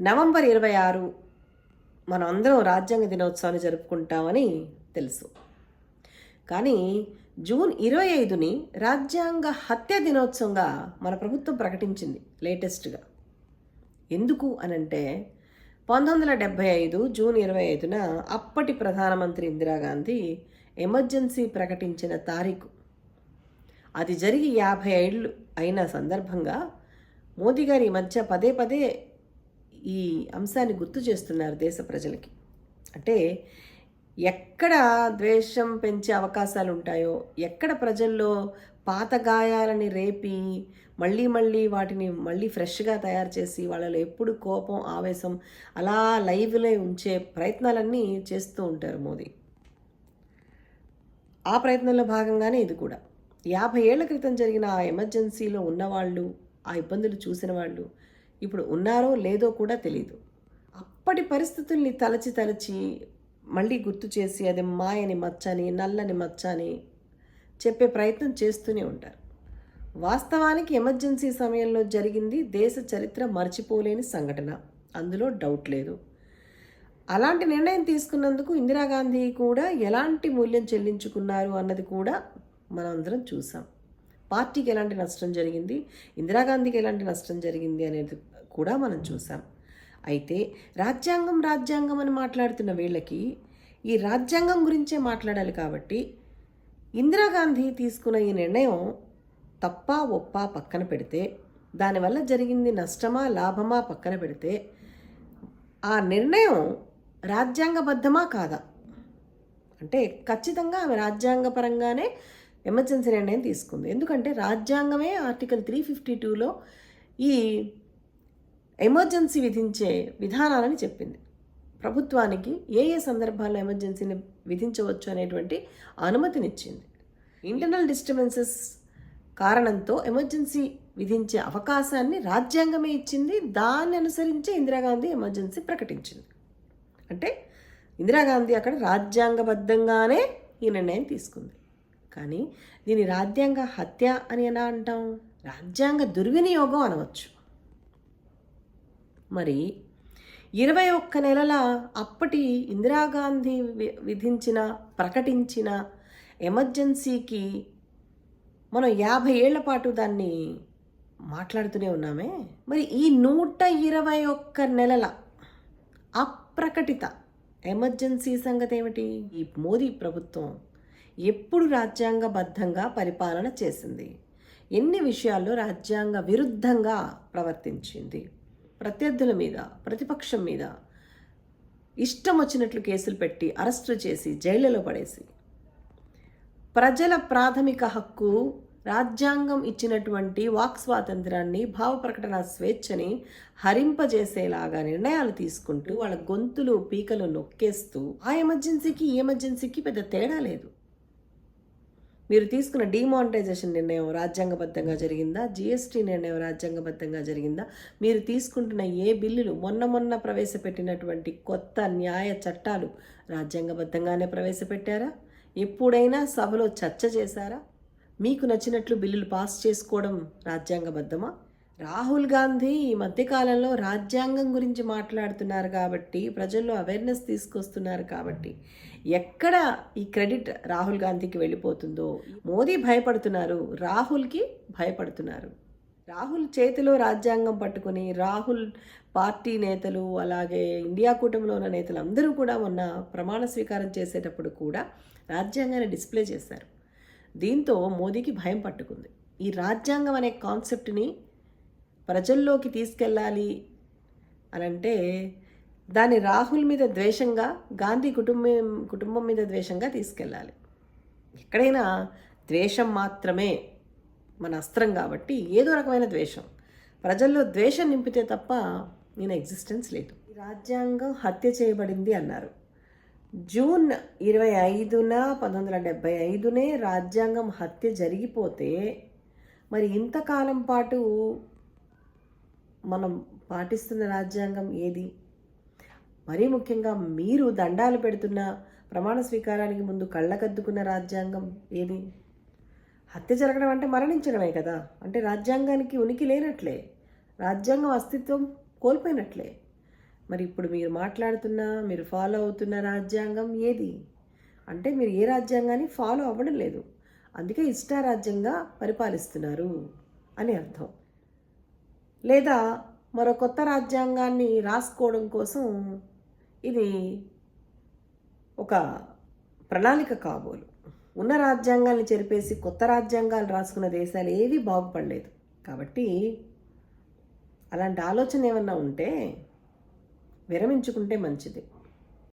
November ఇరవై ఆరు మనం అందరం రాజ్యాంగ దినోత్సవాన్ని జరుపుకుంటామని తెలుసు. కానీ జూన్ ఇరవై ఐదుని రాజ్యాంగ హత్య దినోత్సవంగా మన ప్రభుత్వం ప్రకటించింది లేటెస్ట్గా. ఎందుకు అనంటే పంతొమ్మిది వందల డెబ్భై ఐదు జూన్ ఇరవై ఐదున అప్పటి ప్రధానమంత్రి ఇందిరాగాంధీ ఎమర్జెన్సీ ప్రకటించిన తారీఖు. అది జరిగి యాభై ఏళ్ళు అయిన సందర్భంగా మోదీ గారు ఈ మధ్య పదే పదే ఈ అంశాన్ని గుర్తు చేస్తున్నారు దేశ ప్రజలకి. అంటే ఎక్కడ ద్వేషం పెంచే అవకాశాలు ఉంటాయో ఎక్కడ ప్రజల్లో పాత గాయాలని రేపి మళ్ళీ మళ్ళీ వాటిని మళ్ళీ ఫ్రెష్గా తయారు చేసి వాళ్ళలో ఎప్పుడు కోపం ఆవేశం అలా లైవ్లో ఉంచే ప్రయత్నాలన్నీ చేస్తూ ఉంటారు మోదీ. ఆ ప్రయత్నంలో భాగంగానే ఇది కూడా. యాభై ఏళ్ళ క్రితం జరిగిన ఆ ఎమర్జెన్సీలో ఉన్నవాళ్ళు ఆ ఇబ్బందులు చూసిన వాళ్ళు ఇప్పుడు ఉన్నారో లేదో కూడా తెలియదు అప్పటి పరిస్థితుల్ని తలచి తలచి మళ్ళీ గుర్తు చేసి అది మాయని మచ్చని నల్లని మచ్చని చెప్పే ప్రయత్నం చేస్తూనే ఉంటారు. వాస్తవానికి ఎమర్జెన్సీ సమయంలో జరిగింది దేశ చరిత్ర మర్చిపోలేని సంఘటన. అందులో డౌట్ లేదు. అలాంటి నిర్ణయం తీసుకున్నందుకు ఇందిరాగాంధీ కూడా ఎలాంటి మూల్యం చెల్లించుకున్నారు అన్నది కూడా మనం అందరం చూసాం. పార్టీకి ఎలాంటి నష్టం జరిగింది? ఇందిరాగాంధీకి ఎలాంటి నష్టం జరిగింది అనేది కూడా మనం చూసాం. అయితే రాజ్యాంగం రాజ్యాంగం అని మాట్లాడుతున్న వీళ్ళకి ఈ రాజ్యాంగం గురించే మాట్లాడాలి కాబట్టి ఇందిరాగాంధీ తీసుకున్న ఈ నిర్ణయం తప్ప ఒప్ప పక్కన పెడితే దానివల్ల జరిగింది నష్టమా లాభమా పక్కన పెడితే ఆ నిర్ణయం రాజ్యాంగబద్ధమా కాదా? అంటే ఖచ్చితంగా ఆమె రాజ్యాంగపరంగానే ఎమర్జెన్సీ నిర్ణయం తీసుకుంది. ఎందుకంటే రాజ్యాంగమే ఆర్టికల్ త్రీ ఫిఫ్టీ టూలో ఈ ఎమర్జెన్సీ విధించే విధానాలని చెప్పింది. ప్రభుత్వానికి ఏ ఏ సందర్భాల్లో ఎమర్జెన్సీని విధించవచ్చు అనేటువంటి అనుమతినిచ్చింది. ఇంటర్నల్ డిస్టర్బెన్సెస్ కారణంతో ఎమర్జెన్సీ విధించే అవకాశాన్ని రాజ్యాంగమే ఇచ్చింది. దాన్ని అనుసరించే ఇందిరాగాంధీ ఎమర్జెన్సీ ప్రకటించింది. అంటే ఇందిరాగాంధీ అక్కడ రాజ్యాంగబద్ధంగానే ఈ నిర్ణయం తీసుకుంది. కానీ దీని రాజ్యాంగ హత్య అని ఎలా అంటాం? రాజ్యాంగ దుర్వినియోగం అనవచ్చు. మరి ఇరవై ఒక్క నెలల అప్పటి ఇందిరాగాంధీ వి- విధించిన ప్రకటించిన ఎమర్జెన్సీకి మనం యాభై ఏళ్ళ పాటు దాన్ని మాట్లాడుతూనే ఉన్నామే. మరి ఈ నూట ఇరవై ఒక్క నెలల అప్రకటిత ఎమర్జెన్సీ సంగతి ఏమిటి ఈ మోదీ ప్రభుత్వం ఎప్పుడు రాజ్యాంగబద్ధంగా పరిపాలన చేసింది? ఎన్ని విషయాల్లో రాజ్యాంగ విరుద్ధంగా ప్రవర్తించింది? ప్రత్యర్థుల మీద ప్రతిపక్షం మీద ఇష్టం వచ్చినట్లు కేసులు పెట్టి అరెస్టు చేసి జైళ్ళలో పడేసి. ప్రజల ప్రాథమిక హక్కు రాజ్యాంగం ఇచ్చినటువంటి వాక్ స్వాతంత్రాన్ని భావ ప్రకటన స్వేచ్ఛని హరింపజేసేలాగా నిర్ణయాలు తీసుకుంటూ వాళ్ళ గొంతులు పీకలు నొక్కేస్తూ ఆ ఎమర్జెన్సీకి ఈ ఎమర్జెన్సీకి పెద్ద తేడా లేదు. మీరు తీసుకున్న డిమానిటైజేషన్ నిర్ణయం రాజ్యాంగబద్ధంగా జరిగిందా? జిఎస్టీ నిర్ణయం రాజ్యాంగబద్ధంగా జరిగిందా? మీరు తీసుకుంటున్న ఏ బిల్లులు మొన్న మొన్న ప్రవేశపెట్టినటువంటి కొత్త న్యాయ చట్టాలు రాజ్యాంగబద్ధంగానే ప్రవేశపెట్టారా? ఎప్పుడైనా సభలో చర్చ చేశారా? మీకు నచ్చినట్లు బిల్లులు పాస్ చేసుకోవడం రాజ్యాంగబద్ధమా? రాహుల్ గాంధీ ఈ మధ్యకాలంలో రాజ్యాంగం గురించి మాట్లాడుతున్నారు కాబట్టి ప్రజల్లో అవేర్నెస్ తీసుకొస్తున్నారు కాబట్టి ఎక్కడ ఈ క్రెడిట్ రాహుల్ గాంధీకి వెళ్ళిపోతుందో మోదీ భయపడుతున్నారు రాహుల్కి భయపడుతున్నారు. రాహుల్ చేతిలో రాజ్యాంగం పట్టుకొని రాహుల్ పార్టీ నేతలు అలాగే ఇండియా కూటమిలో ఉన్న నేతలు అందరూ కూడా మొన్న ప్రమాణ స్వీకారం చేసేటప్పుడు కూడా రాజ్యాంగాన్ని డిస్ప్లే చేశారు. దీంతో మోదీకి భయం పట్టుకుంది. ఈ రాజ్యాంగం అనే కాన్సెప్ట్ని ప్రజల్లోకి తీసుకెళ్ళాలి అని అంటే దాన్ని రాహుల్ మీద ద్వేషంగా గాంధీ కుటుంబం కుటుంబం మీద ద్వేషంగా తీసుకెళ్ళాలి. ఎక్కడైనా ద్వేషం మాత్రమే మన అస్త్రం కాబట్టి ఏదో రకమైన ద్వేషం. ప్రజల్లో ద్వేషం నింపితే తప్ప నేను ఎగ్జిస్టెన్స్ లేదు. రాజ్యాంగం హత్య చేయబడింది అన్నారు. జూన్ ఇరవై ఐదున పంతొమ్మిది వందల డెబ్బై ఐదునే రాజ్యాంగం హత్య జరిగిపోతే మరి ఇంతకాలం పాటు మనం పాటిస్తున్న రాజ్యాంగం ఏది? మరీ ముఖ్యంగా మీరు దండాలు పెడుతున్న ప్రమాణ స్వీకారానికి ముందు కళ్ళకద్దుకున్న రాజ్యాంగం ఏది? హత్య జరగడం అంటే మరణించడమే కదా. అంటే రాజ్యాంగానికి ఉనికి లేనట్లే. రాజ్యాంగం అస్తిత్వం కోల్పోయినట్లే. మరి ఇప్పుడు మీరు మాట్లాడుతున్న మీరు ఫాలో అవుతున్న రాజ్యాంగం ఏది? అంటే మీరు ఏ రాజ్యాంగాన్ని ఫాలో అవ్వడం లేదు. అందుకే ఇష్టారాజ్యంగా పరిపాలిస్తున్నారు అని అర్థం. లేదా మరో కొత్త రాజ్యాంగాన్ని రాసుకోవడం కోసం ఇది ఒక ప్రణాళిక కాబోలు. ఉన్న రాజ్యాంగాన్ని చెరిపేసి కొత్త రాజ్యాంగాలు రాసుకున్న దేశాలు ఏవి బాగుపడలేదు. కాబట్టి అలాంటి ఆలోచన ఏమన్నా ఉంటే విరమించుకుంటే మంచిది.